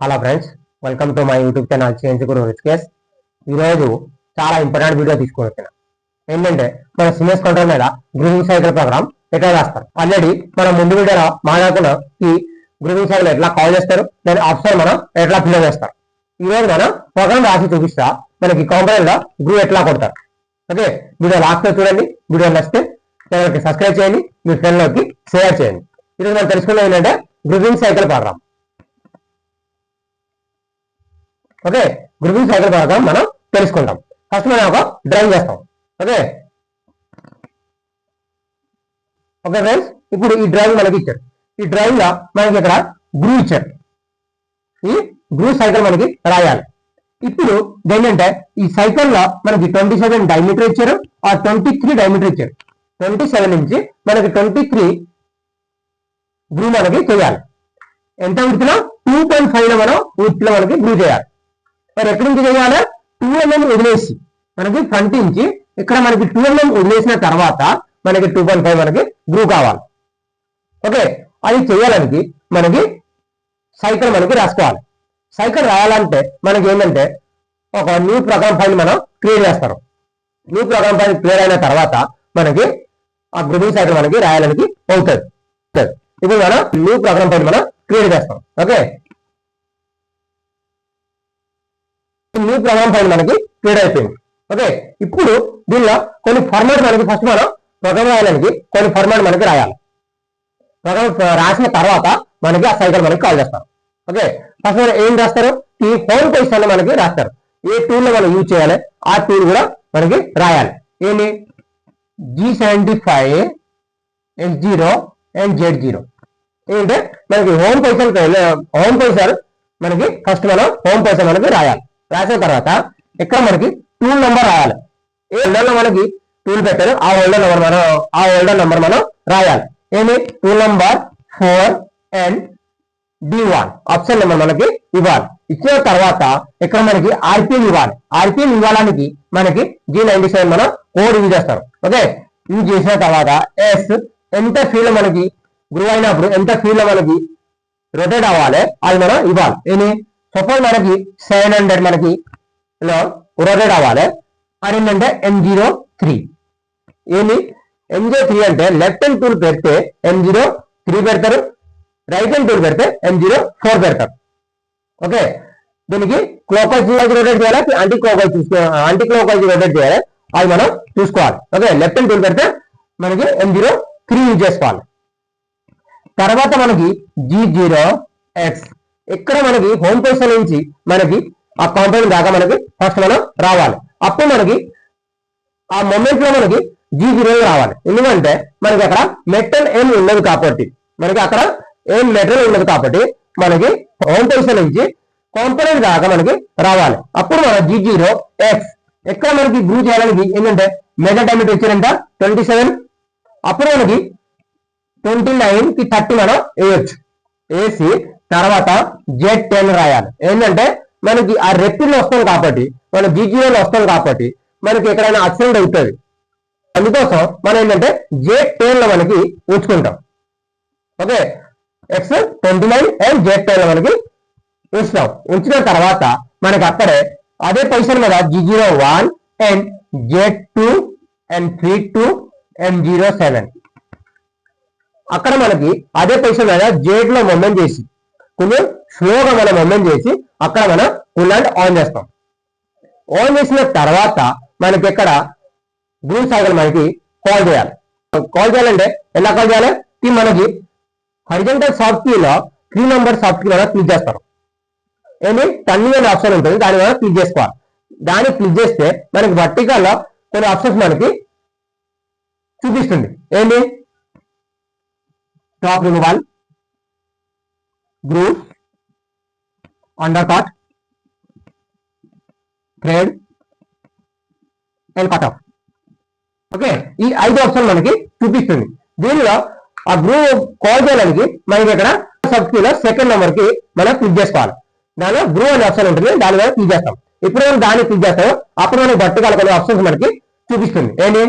Hello friends welcome to my YouTube channel change guru case ఈరోజు చాలా important video తీసుకుని వచ్చిన. ఏంటంటే మన సిమెస్ కంట్రోల్ మీద గ్రూమింగ్ సైకిల్ ప్రోగ్రామ్ ఎట్లా రాస్తారు? ఆల్రెడీ మనం ముందు వీడియోలో మాట్లాడుకున్న ఈ గ్రూమింగ్ సైకిల్ ఎట్లా కాల్ చేస్తారు? దాని ఆప్షన్ మనం ఎట్లా ఫిల్ చేస్తారు? ఈ రోజు మనం ప్రోగ్రామ్ రాసి చూపిస్తా. మనకి కాంపనెంట్లో గ్రూ ఎట్లా కొడతారు? ఓకే వీడియో లాస్ట్లో చూడండి. వీడియో నచ్చితే ఛానల్కి సబ్స్క్రైబ్ చేయండి. మీ ఫ్రెండ్లోకి షేర్ చేయండి. ఈరోజు మనం తెలుసుకున్నది ఏంటంటే grooming cycle program okay? Grouping cycle program మనం తెలుసుకుంటాం. ఫస్ట్ మనం ఒక డ్రాయింగ్ చేస్తాం. ఓకే? ఓకే ఫ్రెండ్స్ ఇప్పుడు ఈ డ్రాయింగ్ మనకి ఇచ్చారు. ఈ డ్రాయింగ్లో మనకి ఇక్కడ గ్రూ ఇచ్చారు. ఈ గ్రూ సైకిల్ మనకి రాయాలి. ఇప్పుడు ఏంటంటే ఈ సైకిల్లో మనకి ట్వంటీ సెవెన్ డైమీటర్ ఇచ్చారు. ఆ ట్వంటీ త్రీ డైమీటర్ ఇచ్చారు. ట్వంటీ సెవెన్ నుంచి మనకి ట్వంటీ త్రీ గ్రూ మనకి చేయాలి. ఎంత విడుతున్నా టూ పాయింట్ ఫైవ్లో మనం విడుతులో మనకి గ్రూ చేయాలి. మరి ఎక్కడి నుంచి చేయాలి? టూ ఎంఎం mm వదిలేసి. మనకి ఫ్రంట్ నుంచి ఇక్కడ మనకి టూ ఎంఎం mm వదిలేసిన తర్వాత మనకి టూ పాయింట్ ఫైవ్ మనకి గ్రూ కావాలి. ఓకే? అది చేయాలని మనకి సైకిల్ మనకి రాసుకోవాలి. సైకిల్ రాయాలంటే మనకి ఏంటంటే ఒక న్యూ ప్రోగ్రామ్ ఫైల్ మనం క్రియేట్ చేస్తారు. న్యూ ప్రోగ్రామ్ ఫైల్ క్లియర్ అయిన తర్వాత మనకి ఆ గ్రూపింగ్ సైకిల్ మనకి రాయాలని అవుతుంది. ఇప్పుడు మనం న్యూ ప్రోగ్రామ్ ఫైల్ మనం క్రియేట్ చేస్తాం. ఓకే? న్యూ ప్రోగ్రామ్ ఫైల్ మనకి క్రియేట్ అయిపోయింది. ఓకే ఇప్పుడు దీనిలో కొన్ని ఫార్మాట్ మనకి ఫస్ట్ మనం ప్రోగ్రామ్ రాయడానికి కొన్ని ఫార్మాట్ మనకి రాయాలి. ప్రోగ్రామ్ uh, రాసిన తర్వాత మనకి ఆ సైకిల్ మనకి కాల్ చేస్తారు. ఓకే ఫస్ట్ మనం ఏం రాస్తారు? ఈ హోమ్ పొజిషన్ మనకి రాస్తారు. ఏ టూల్లో మనం యూజ్ చేయాలి? ఆ టూల్ కూడా మనకి రాయాలి. ఏంటి G seventy five S zero and Z zero ఏంటంటే మనకి హోమ్ పొజిషన్ హోమ్ పొజిషన్ మనకి ఫస్ట్ మనం హోమ్ పొజిషన్ మనకి రాయాలి. రాసిన తర్వాత ఇక్కడ మనకి టూల్ నెంబర్ రాయాలి. ఏ హోల్డర్ మనకి టూల్ పెట్టారు ఆ హోల్డర్ నెంబర్ మనం ఆ హోల్డర్ నెంబర్ మనం రాయాలి. ఏమి? Tool number four and D one option number మనకి ఇవ్వాలి. ఇచ్చిన తర్వాత ఇక్కడ మనకి ఆర్పిఎం ఇవ్వాలి. ఆర్పిఎం ఇవ్వడానికి మనకి జీ నైన్టీ సెవెన్ మనం కోడ్ యూజ్ చేస్తారు. ఓకే యూజ్ చేసిన తర్వాత ఎస్ ఎంత ఫీల్డ్ మనకి గ్రూ అయినప్పుడు ఎంత ఫీల్డ్ మనకి రొటేట్ అవ్వాలి. అది మనం ఇవ్వాలి. ఏమి? సపోజ్ మనకి సెవెన్ హండ్రెడ్ మనకి ఇలా రొటేట్ అవ్వాలి. అది ఎం జీరో త్రీ ఏమి? ఎం జీరో త్రీ అంటే లెఫ్ట్ హ్యాండ్ టూల్ పెడితే ఎం జీరో త్రీ పెడతారు. రైట్ హ్యాండ్ టూల్ పెడితే ఎం జీరో ఫోర్ పెడతారు. ఓకే దీనికి క్లోక్ వైజ్ రొటేట్ చేయాలి? యాంటీ క్లోక్ వైజ్ చూసుకో యాంటీ క్లోక్ వైజ్ రొటేట్ చేయాలి? అది మనం చూసుకోవాలి. ఓకే లెఫ్ట్ హ్యాండ్ టూల్ పెడితే మనకి ఎం జీరో త్రీ యూజ్ చేసుకోవాలి. తర్వాత మనకి జీ జీరో ఎక్స్ ఇక్కడ మనకి హోమ్ పొజిషన్ నుంచి మనకి ఆ కాంపౌండ్ దాకా మనకి ఫస్ట్ మనం రావాలి. అప్పుడు మనకి ఆ మూమెంట్లో మనకి జీ జీరో రావాలి. ఎందుకంటే మనకి అక్కడ మెటల్ ఏం ఉండదు కాబట్టి మనకి అక్కడ ఏం మెటల్ ఉండదు కాబట్టి మనకి హోమ్ పొజిషన్ నుంచి కాంపౌండ్ దాకా మనకి రావాలి. అప్పుడు మన జీ జీరో ఎక్స్ ఎక్కడ మనకి గ్రూ చేయడానికి ఏంటంటే మెజర్ డైమీటర్ ఇచ్చారంట ట్వంటీ సెవెన్ అప్పుడు మనకి ట్వంటీ నైన్కి థర్టీ మనం వేయొచ్చు. వేసి తర్వాత జెడ్ టెన్ రాయాలి. ఏంటంటే మనకి ఆ రెప్టిల్ వస్తాం కాబట్టి మన జీజీఓలో వస్తాం కాబట్టి మనకి ఎక్కడైనా యాక్సిడెంట్ అవుతుంది. అందుకోసం మనం ఏంటంటే జెడ్ టెన్లో మనకి ఉంచుకుంటాం. Okay? X twenty nine and Z టెన్లో మనకి ఉంచుతాం. ఉంచిన తర్వాత మనకి అక్కడే అదే పొజిషన్ మీద G zero one and Z two and three two and zero seven. అక్కడ మనకి అదే పొజిషన్ మీద జెడ్లో మొమెంట్ చేసి కొంచెం స్లోగా మనం మూమెంట్ చేసి అక్కడ మనం కూలాంట్ ఆన్ చేస్తాం. ఆన్ చేసిన తర్వాత మనకి ఇక్కడ గ్రూ సైకిల్ మనకి కాల్ చేయాలి. కాల్ చేయాలంటే ఎలా కాల్ చేయాలి? ఈ మనకి హరిజెంటల్ సాఫ్ట్ కీలో త్రీ నెంబర్ సాఫ్ట్ కీ మనం క్లిక్ చేస్తారు ఏంటి తన్ని అనే ఆప్షన్ ఉంటుంది. దాని మనం క్లిక్ చేసుకోవాలి. దాన్ని క్లిక్ చేస్తే మనకి వర్టికల్లో కొన్ని ఆప్షన్స్ మనకి చూపిస్తుంది. ఏంటి top removal, groove, undercut, thread, and cut off okay ఈ ఐదు ఆప్షన్ మనకి చూపిస్తుంది. దీనిలో ఆ గ్రూప్ కాల్ చేయడానికి మనకి ఇక్కడ సబ్స్క్రీలో సెకండ్ నెంబర్కి మనం క్లిక్ చేసుకోవాలి. దానిలో గ్రూ అనే ఆప్షన్ ఉంటుంది దాని మీద క్లిక్ చేస్తాం. ఇప్పుడు మనం దాన్ని క్లిక్ చేస్తాం అప్పుడు మనకి బట్టుకాల కొన్ని ఆప్షన్స్ మనకి చూపిస్తుంది. ఏంటి?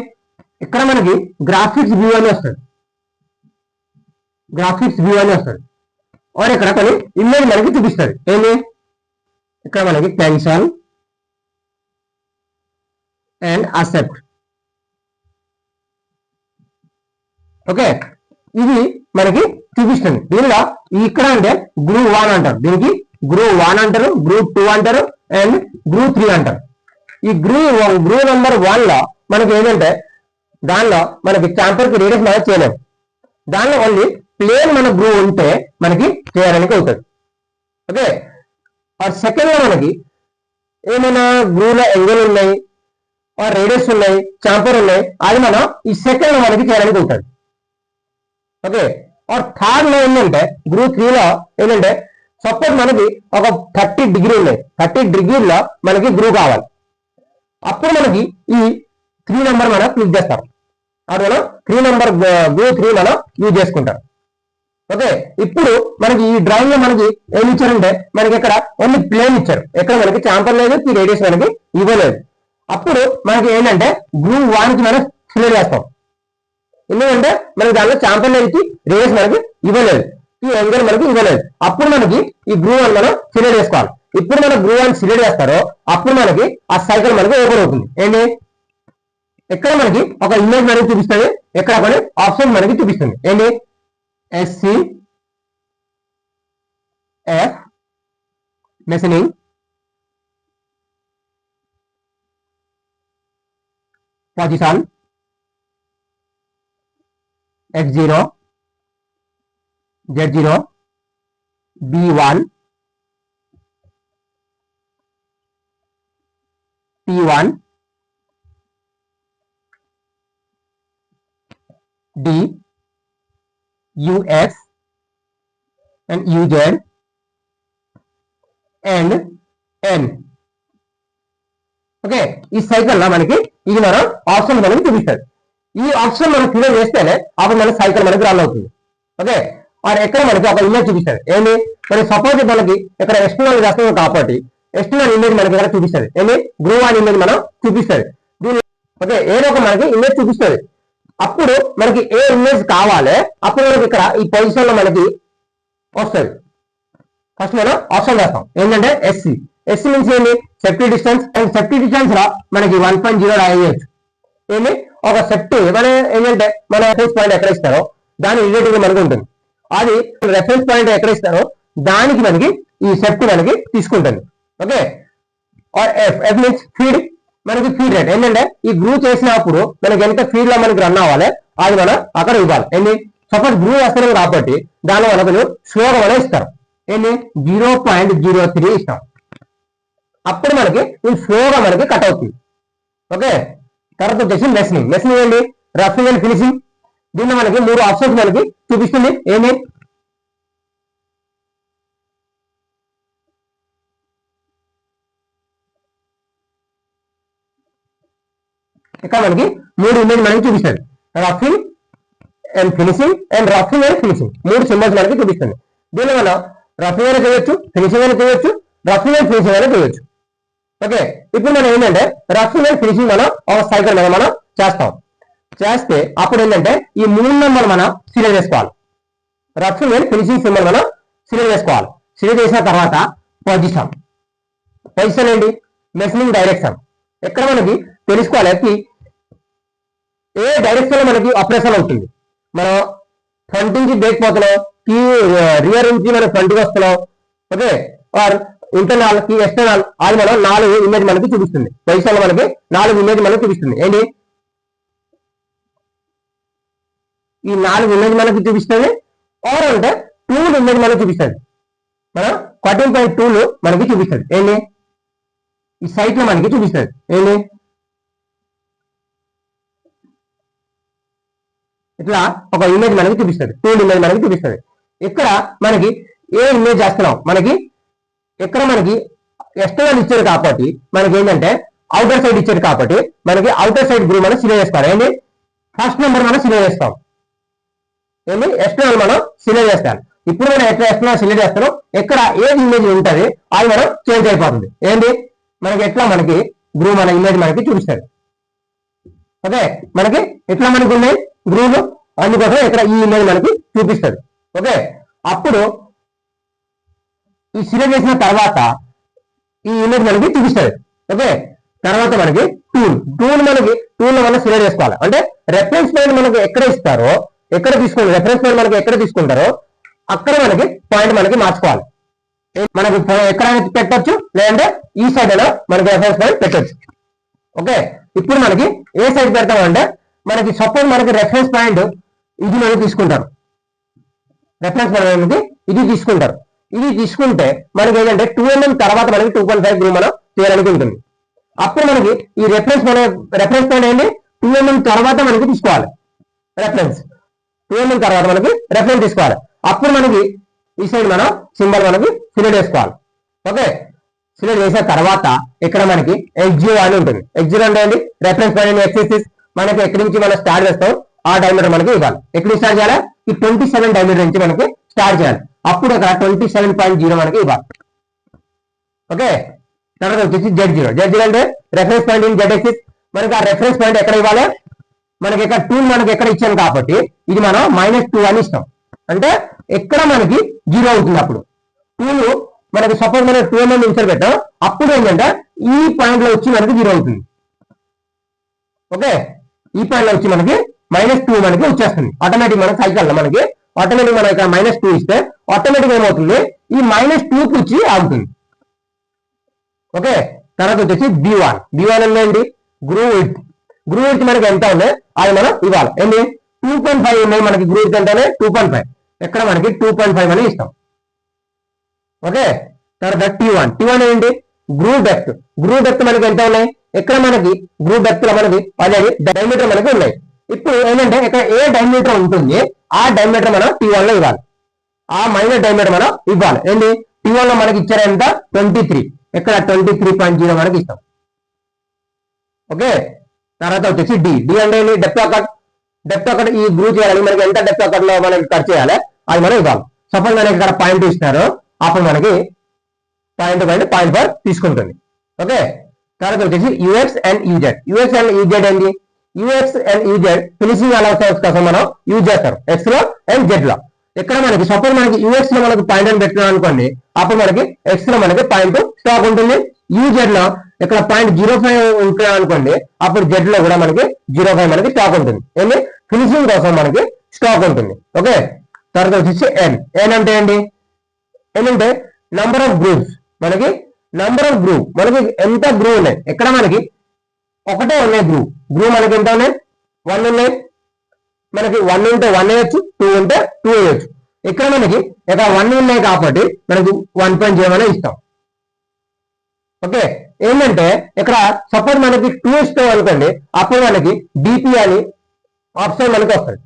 ఇక్కడ మనకి గ్రాఫిక్స్ వ్యూ అని వస్తుంది. గ్రాఫిక్స్ వ్యూ అని వస్తుంది. ఆర్ ఇక్కడ కొన్ని ఇమేజ్ మనకి చూపిస్తుంది ఏంటి ఇక్కడ మనకి క్యాన్సల్ అండ్ అసెప్ట్ ఓకే ఇది మనకి చూపిస్తుంది దీనిలో ఇక్కడ అంటే గ్రూప్ వన్ అంటారు దీనికి గ్రూప్ వన్ అంటారు గ్రూప్ టూ అంటారు అండ్ గ్రూప్ త్రీ అంటారు ఈ గ్రూప్ గ్రూప్ నెంబర్ వన్లో మనకి ఏంటంటే దానిలో మనకి చాంపర్కి రేడియస్ మనం చేయలేము దానిలో ఓన్లీ ప్లేన్ మన గ్రూ ఉంటే మనకి చేయడానికి అవుతుంది ఓకే ఆర్ సెకండ్ మనకి ఏమైనా గ్రూలో ఎంగల్ ఉన్నాయి ఆర్ రేడియస్ ఉన్నాయి చాంపర్ ఉన్నాయి అది మనం ఈ సెకండ్లో మనకి చేయడానికి ఉంటుంది ఓకే ఆర్ థర్డ్లో ఏంటంటే గ్రూ త్రీలో ఏంటంటే సపోజ్ మనకి ఒక థర్టీ డిగ్రీ ఉన్నాయి. థర్టీ డిగ్రీలో మనకి గ్రూ కావాలి. అప్పుడు మనకి ఈ త్రీ నెంబర్ మనం క్లిక్ చేస్తారు అది మనం త్రీ నెంబర్ గ్రూ త్రీ మనం యూజ్ చేసుకుంటారు ఓకే? ఇప్పుడు మనకి ఈ డ్రాయింగ్లో మనకి ఏమి ఇచ్చారంటే మనకి ఇక్కడ ఓన్లీ ప్లేన్ ఇచ్చారు. ఎక్కడ మనకి? ఛాంపర్ లేదు ఈ రేడియస్ మనకి ఇవ్వలేదు. అప్పుడు మనకి ఏంటంటే గ్రూ వన్కి మనం క్లియర్ చేస్తాం. ఎందుకంటే మనకి దానిలో ఛాంపర్ లేదు రేడియస్ మనకి ఇవ్వలేదు. ఈ యాంగిల్ మనకి ఇవ్వలేదు. అప్పుడు మనకి ఈ గ్రూ వన్ మనం క్లియర్ చేసుకోవాలి. ఇప్పుడు మనం గ్రూ వన్ క్లియర్ చేస్తారో అప్పుడు మనకి ఆ సైకిల్ మనకి ఓపెన్ అవుతుంది. ఏంటి? ఎక్కడ మనకి ఒక ఇమేజ్ మనకి చూపిస్తుంది ఎక్కడ కొన్ని ఆప్షన్ మనకి చూపిస్తుంది. ఏంటి? S C F machining position X zero Z zero B one T one D, US, and UZ, and N. Okay ఈ సైకిల్లో మనకి ఇది మనం ఆప్షన్ మనకి చూపిస్తుంది. ఈ ఆప్షన్ మనం క్లియర్ చేస్తేనే అప్పుడు మన సైకిల్ మనకి రన్ అవుతుంది. ఓకే వాడు ఎక్కడ మనకి ఒక ఇమేజ్ చూపిస్తుంది. ఏంటి మరి సపోజ్ మనకి ఇక్కడ ఎక్స్టర్నల్ చేస్తాం కాబట్టి ఎక్స్టర్నల్ ఇమేజ్ మనకి ఇక్కడ చూపిస్తుంది. ఏంటి గ్రూ వన్ ఇమేజ్ మనం చూపిస్తుంది. దీని ఓకే ఏదో ఒక మనకి ఇమేజ్ చూపిస్తుంది. అప్పుడు మనకి ఏ ఇమేజ్ కావాలి అప్పుడు మనకి ఇక్కడ ఈ పొజిషన్లో మనకి వస్తుంది. ఫస్ట్ మనం ఆప్షన్ వేస్తాం. ఏంటంటే ఎస్సీ ఎస్సీ మీన్స్ ఏంటి? సెఫ్టీ డిస్టెన్స్ అండ్ సెఫ్టీ డిస్టెన్స్లో మనకి వన్ పాయింట్ జీరో రాయచ్చు. ఏంటి? ఒక సెఫ్టీ మన ఏంటంటే మన రెఫరెన్స్ పాయింట్ ఎక్కడ ఇస్తారో దాని రిలేటివ్గా ఉంటుంది. అది రెఫరెన్స్ పాయింట్ ఎక్కడ ఇస్తారో దానికి మనకి ఈ సెఫ్టీ మనకి తీసుకుంటుంది. Okay R F F means feed మనకి ఫీడ్ రేట్ ఏంటంటే ఈ గ్రూ చేసినప్పుడు మనకి ఎంత ఫీడ్లో మనకి రన్ అవ్వాలి అది మనం అక్కడ ఇవ్వాలి. ఏంటి? సపోజ్ గ్రూ వేస్తున్నాం కాబట్టి దానిలో మనకు స్లోగా మనం ఇస్తారు. ఏంటి? జీరో పాయింట్ జీరో త్రీ ఇస్తాం. అప్పుడు మనకి ఈ స్లోగా మనకి కట్ అవుతుంది. ఓకే? తర్వాత వచ్చేసి మెషనింగ్ మెషనింగ్ ఏంటి? రఫింగ్ అండ్ ఫినిషింగ్ దీనిలో మనకి మూడు ఆప్షన్స్ మనకి చూపిస్తుంది. ఏంటి? ఇక్కడ మనకి మూడు ఇమేజ్ మనకి చూపిస్తుంది. Roughing and finishing and roughing and finishing మూడు సింబల్స్ మనకి చూపిస్తుంది. దీనివల్ల రఫింగ్ అయినా చేయొచ్చు ఫినిషింగ్ అయినా చేయొచ్చు రఫింగ్ అండ్ ఫినిషింగ్ అయినా చేయొచ్చు. ఓకే ఇప్పుడు మనం ఏంటంటే రఫింగ్ అండ్ ఫినిషింగ్ మనం ఒక సైకిల్ మీద మనం చేస్తాం. చేస్తే అప్పుడు ఏంటంటే ఈ మూడు నెంబర్ మనం సిలెక్ట్ చేసుకోవాలి. రఫింగ్ అండ్ ఫినిషింగ్ సింబల్ మనం సిలెక్ట్ చేసుకోవాలి. సిలెక్ట్ చేసిన తర్వాత పొజిషన్ పొజిషన్ ఏంటి? మెషినింగ్ డైరెక్షన్ ఎక్కడ మనకి తెలుసుకోవాలి? ఏ డైరెక్షన్లో మనకి అప్రెషన్ అవుతుంది? మనం ఫ్రంట్ నుంచి బ్రేక్ పోతున్నాం కి రియర్ నుంచి మనం ఫ్రంట్కి వస్తున్నాం ఓకే ఆర్ ఇంటర్నల్కి ఎక్స్టర్నల్ అది మనం నాలుగు ఇమేజ్ మనకి చూపిస్తుంది. పొజిషన్ మనకి నాలుగు ఇమేజ్ మనకి చూపిస్తుంది. ఏంటి? ఈ నాలుగు ఇమేజ్ మనకి చూపిస్తుంది. ఆర్ అంటే టూ ఇమేజ్ మనకి చూపిస్తుంది. మనం కటింగ్ పాయింట్ టూలు మనకి చూపిస్తుంది. ఏంటి? ఈ సైట్లో మనకి చూపిస్తుంది. ఏంటి? ఇట్లా ఒక ఇమేజ్ మనకి చూపిస్తుంది. టూల్ ఇమేజ్ మనకి చూపిస్తుంది. ఇక్కడ మనకి ఏ ఇమేజ్ చేస్తున్నాం? మనకి ఇక్కడ మనకి ఎక్స్టర్నల్ ఇచ్చారు కాబట్టి మనకి ఏంటంటే అవుటర్ సైడ్ ఇచ్చారు కాబట్టి మనకి అవుటర్ సైడ్ గ్రూప్ మనం సిలే చేస్తారు ఏంటి? ఫస్ట్ నెంబర్ మనం సిలే చేస్తాం. ఏంటి? ఎక్స్టర్నల్ మనం సిలే చేస్తాం. ఇప్పుడు మనం ఎట్లా ఎక్స్టర్నల్ సిలే చేస్తాం ఎక్కడ ఏది ఇమేజ్ ఉంటుంది అది మనం చేంజ్ అయిపోతుంది. ఏంటి? మనకి ఎట్లా మనకి గ్రూప్ మన ఇమేజ్ మనకి చూపిస్తారు ఓకే? మనకి ఎట్లా మనకి ఉన్నాయి గ్రీన్ అందుకోసం ఇక్కడ ఈ ఇమేజ్ మనకి చూపిస్తుంది. ఓకే? అప్పుడు ఈ సిలెక్ట్ చేసిన తర్వాత ఈ ఇమేజ్ మనకి చూపిస్తుంది. ఓకే? తర్వాత మనకి టూల్ టూల్ మనకి టూల్లో మనం చేసుకోవాలి. అంటే రెఫరెన్స్ పాయింట్ మనకి ఎక్కడ ఇస్తారో ఎక్కడ తీసుకుంటారు రెఫరెన్స్ పాయింట్ మనకి ఎక్కడ తీసుకుంటారో అక్కడ మనకి పాయింట్ మనకి మార్చుకోవాలి. మనకి ఎక్కడ పెట్టొచ్చు? లేదంటే ఈ సైడ్ అయినా మనకి రెఫరెన్స్ పాయింట్ పెట్టొచ్చు. ఓకే? ఇప్పుడు మనకి ఏ సైడ్ పెడతామంటే మనకి సపోజ్ మనకి రెఫరెన్స్ పాయింట్ ఇది మనం తీసుకుంటారు రెఫరెన్స్ పాయింట్ ఇది తీసుకుంటారు ఇది తీసుకుంటే మనకి ఏంటంటే టూ ఎంఎం mm తర్వాత మనకి టూ పాయింట్ ఫైవ్ గ్రూ మనం చేయడానికి ఉంటుంది. అప్పుడు మనకి ఈ రెఫరెన్స్ మన రెఫరెన్స్ పాయింట్ ఏంటి? టూ ఎంఎం mm తర్వాత మనకి తీసుకోవాలి. రెఫరెన్స్ టూ ఎంఎం తర్వాత మనకి రెఫరెన్స్ తీసుకోవాలి. అప్పుడు మనకి ఈ సైడ్ మనం సింబల్ మనకి సిలెక్ట్ చేసుకోవాలి. ఓకే సిలెక్ట్ చేసిన తర్వాత ఇక్కడ మనకి ఎగ్జియో అని ఉంటుంది. ఎగ్జియో అంటే ఏంటి? రెఫరెన్స్ పాయింట్ ఎక్సెసిస్ మనకి ఎక్కడి నుంచి మనం స్టార్ట్ చేస్తాం ఆ డైమీటర్ మనకి ఇవ్వాలి. ఎక్కడి స్టార్ట్ చేయాలి? ఈ ట్వంటీ సెవెన్ డైమీటర్ నుంచి మనకి స్టార్ట్ చేయాలి. అప్పుడు అక్కడ ట్వంటీ సెవెన్ పాయింట్ జీరో మనకి ఇవ్వాలి. ఓకే? తర్వాత వచ్చేసి జెడ్ జీరో జెడ్ జీరో అంటే reference point in Z axis మనకి ఆ రెఫరెన్స్ పాయింట్ ఎక్కడ ఇవ్వాలి? మనకి ఇక్కడ టూ మనకి ఎక్కడ ఇచ్చాం కాబట్టి ఇది మనం మైనస్ టూ అని ఇస్తాం. అంటే ఎక్కడ మనకి జీరో అవుతుంది అప్పుడు? టూ మనకి సపోజ్ మనం టూ ఎంఎం ఇన్సర్ పెట్టాం. అప్పుడు ఏంటంటే ఈ పాయింట్లో వచ్చి మనకి జీరో అవుతుంది. ఓకే? ఈ పాయింట్ వచ్చి మనకి మైనస్ టూ మనకి వచ్చేస్తుంది. ఆటోమేటిక్ మన సైకిల్ మనకి ఆటోమేటిక్ మనం ఇక్కడ మైనస్ టూ ఇస్తే ఆటోమేటిక్ ఏమవుతుంది? ఈ మైనస్ టూ కి వచ్చి ఆగుతుంది. ఓకే తర్వాత వచ్చేసి బి వన్ బి వన్ అంటే ఏంటి? గ్రూ విత్ గ్రూ విత్ మనకి ఎంత ఉంది అది మనం ఇవ్వాలి. ఏంటి? టూ పాయింట్ ఫైవ్ ఉన్నాయి మనకి గ్రూ విత్ ఎంతనే టూ పాయింట్ ఫైవ్ ఎక్కడ మనకి టూ పాయింట్ ఫైవ్ అని ఇస్తాం. ఓకే తర్వాత టీ వన్ టీ వన్ ఏంటి? గ్రూ డెప్త్ గ్రూ డెప్త్ మనకి ఎంత ఉన్నాయి? ఇక్కడ మనకి గ్రూ డెప్త్లో మనకి పదిహేడు డైమీటర్ మనకి ఉన్నాయి. ఇప్పుడు ఏంటంటే ఇక్కడ ఏ డైమీటర్ ఉంటుంది? ఆ డైమీటర్ మనం టీ వన్లో ఇవ్వాలి. ఆ మైనస్ డైమీటర్ మనం ఇవ్వాలి. ఏంటి? టీ వన్లో మనకి ఇచ్చారు ఎంత? ట్వంటీ త్రీ ఇక్కడ ట్వంటీ త్రీ పాయింట్ జీరో మనకి ఇస్తాం. ఓకే? తర్వాత వచ్చేసి డి డి అంటే డెప్త్ ఒకటి డెప్త్ ఒకటి ఈ గ్రూ చేయాలి. మనకి ఎంత డెప్త్ అకట్ మనకి ఖర్చు చేయాలి? అది మనం ఇవ్వాలి. సపోజ్ మనకి ఇక్కడ పాయింట్ ఇస్తున్నారు అప్పుడు మనకి పాయింట్ పాయింట్ పాయింట్ ఫోర్ తీసుకుంటుంది. ఓకే? తర్వాత వచ్చేసి UX and UZ. UX and UZ ఏంటి? UX and UZ finishing allowances కోసం మనం యూజ్ చేస్తారు ఎక్స్లో అండ్ జెడ్లో. ఇక్కడ మనకి సపోజ్ మనకి యూఎక్స్లో మనకి పాయింట్ అని పెట్టినాం అనుకోండి అప్పుడు మనకి ఎక్స్లో మనకి పాయింట్ స్టాక్ ఉంటుంది. యూజెడ్లో ఇక్కడ పాయింట్ జీరో ఫైవ్ ఉంటున్నాం అనుకోండి అప్పుడు జెడ్లో కూడా మనకి జీరో ఫైవ్ మనకి స్టాక్ ఉంటుంది. ఏంటి? ఫినిషింగ్ కోసం మనకి స్టాక్ ఉంటుంది. ఓకే? తర్వాత వచ్చేసి ఎన్. ఎన్ అంటే ఏంటి? ఏంటంటే నంబర్ ఆఫ్ గ్రూప్స్ మనకి నంబర్ ఆఫ్ గ్రూ మనకి ఎంత గ్రూ ఉన్నాయి? ఎక్కడ మనకి? ఒకటే ఉన్నాయి గ్రూ గ్రూ మనకి ఎంత ఉన్నాయి? వన్ ఉన్నాయి. మనకి వన్ ఉంటే వన్ వేయచ్చు టూ ఉంటే టూ వేయచ్చు. ఇక్కడ మనకి ఇక్కడ వన్ ఉన్నాయి కాబట్టి మనకి వన్ పాయింట్ జీరో ఇస్తాం. ఓకే? ఏంటంటే ఇక్కడ సపోజ్ మనకి టూ ఇస్తాం అనుకోండి అప్పుడు మనకి డిపి అని ఆప్షన్ మనకి వస్తుంది.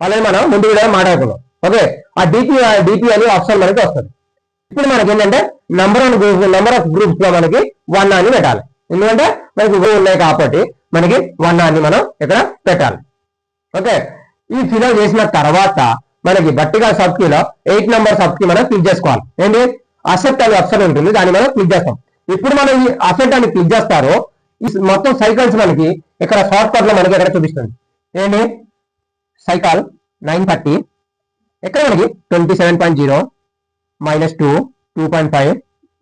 అలాగే మనం ముందు కూడా మాట్లాడుకున్నాం ఓకే? ఆ డిపి డిపి అని ఆప్షన్ మనకి వస్తుంది. ఇప్పుడు మనకి ఏంటంటే number of group number of గ్రూప్స్లో మనకి వన్ అని పెట్టాలి. ఎందుకంటే మనకి గ్రూప్ ఉన్నాయి కాబట్టి మనకి వన్ అని మనం ఇక్కడ పెట్టాలి. ఓకే? ఈ ఫిలప్ చేసిన తర్వాత మనకి బట్టిగా సబ్లో ఎయిట్ నెంబర్ సబ్కి మనం క్లిక్ చేసుకోవాలి. ఏంటి? అసెప్ట్ అనే ఆప్షన్ ఉంటుంది దాన్ని మనం క్లిక్ చేస్తాం. ఇప్పుడు మనం ఈ అసెప్ట్ అని క్లిక్ చేస్తారో ఈ మొత్తం సైకిల్స్ మనకి ఇక్కడ షార్ట్ కట్లో మనకి ఇక్కడ చూపిస్తుంది? ఏంటి? సైకిల్ నైన్ థర్టీ ఇక్కడ మనకి twenty seven point zero minus two two point five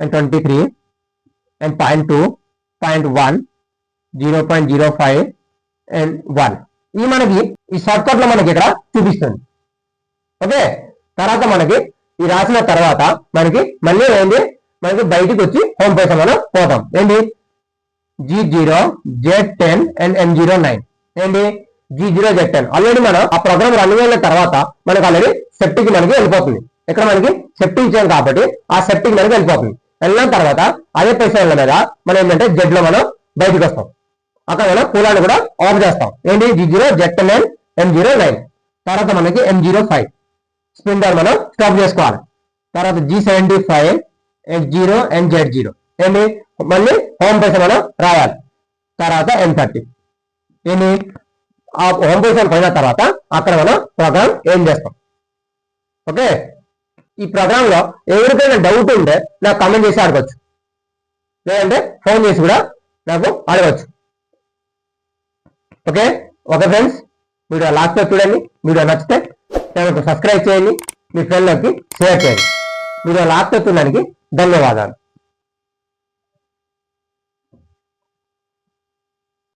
and twenty three and point two point one zero point zero five and one ఈ మనకి ఈ షార్ట్ కట్లో మనకి ఇక్కడ చూపిస్తుంది. ఓకే తర్వాత మనకి ఈ రాసిన తర్వాత మనకి మళ్ళీ ఏంటి మనకి బయటికి వచ్చి హోమ్ పేజ్ మనం పోతాం. ఏంటి G zero Z ten and M zero nine ఏంటి G zero Z ten already మనం ఆ ప్రోగ్రామ్ రన్ అయిన తర్వాత మనకి ఆల్రెడీ సెఫ్టీకి మనకి వెళ్ళిపోతుంది. ఇక్కడ మనకి సెప్టింగ్ చేయాలి కాబట్టి ఆ సెప్టింగ్ మనకి వెళ్ళిపోతుంది. వెళ్ళిన తర్వాత అదే పేషెంట్ల మీద మనం ఏంటంటే జెడ్లో మనం బయటకు వస్తాం. అక్కడ మనం కూలాన్ని కూడా ఆఫ్ చేస్తాం. ఏంటి? G zero Z ten M zero nine తర్వాత మనకి ఎం జీరో ఫైవ్ స్పిండర్ మనం స్టాప్ చేసుకోవాలి. తర్వాత G seventy five F zero and Z zero ఏంటి? మళ్ళీ హోమ్ పేజ్ మనం రాయాలి. తర్వాత ఎం థర్టీ ఏంటి? ఆ హోమ్ పేజ్ పోయిన తర్వాత అక్కడ మనం ప్రోగ్రామ్ ఏం చేస్తాం? ఓకే? ఈ ప్రోగ్రామ్లో ఎవరికైనా డౌట్ ఉంటే నాకు కామెంట్ చేసి అడగచ్చు లేదంటే ఫోన్ చేసి కూడా నాకు అడగచ్చు ఓకే ఓకే ఫ్రెండ్స్ వీడియో లాస్ట్లో చూడండి. వీడియో నచ్చితే ఛానల్కి సబ్స్క్రైబ్ చేయండి. మీ ఫ్రెండ్లకి షేర్ చేయండి. మీరు లాస్ట్ చూడడానికి ధన్యవాదాలు.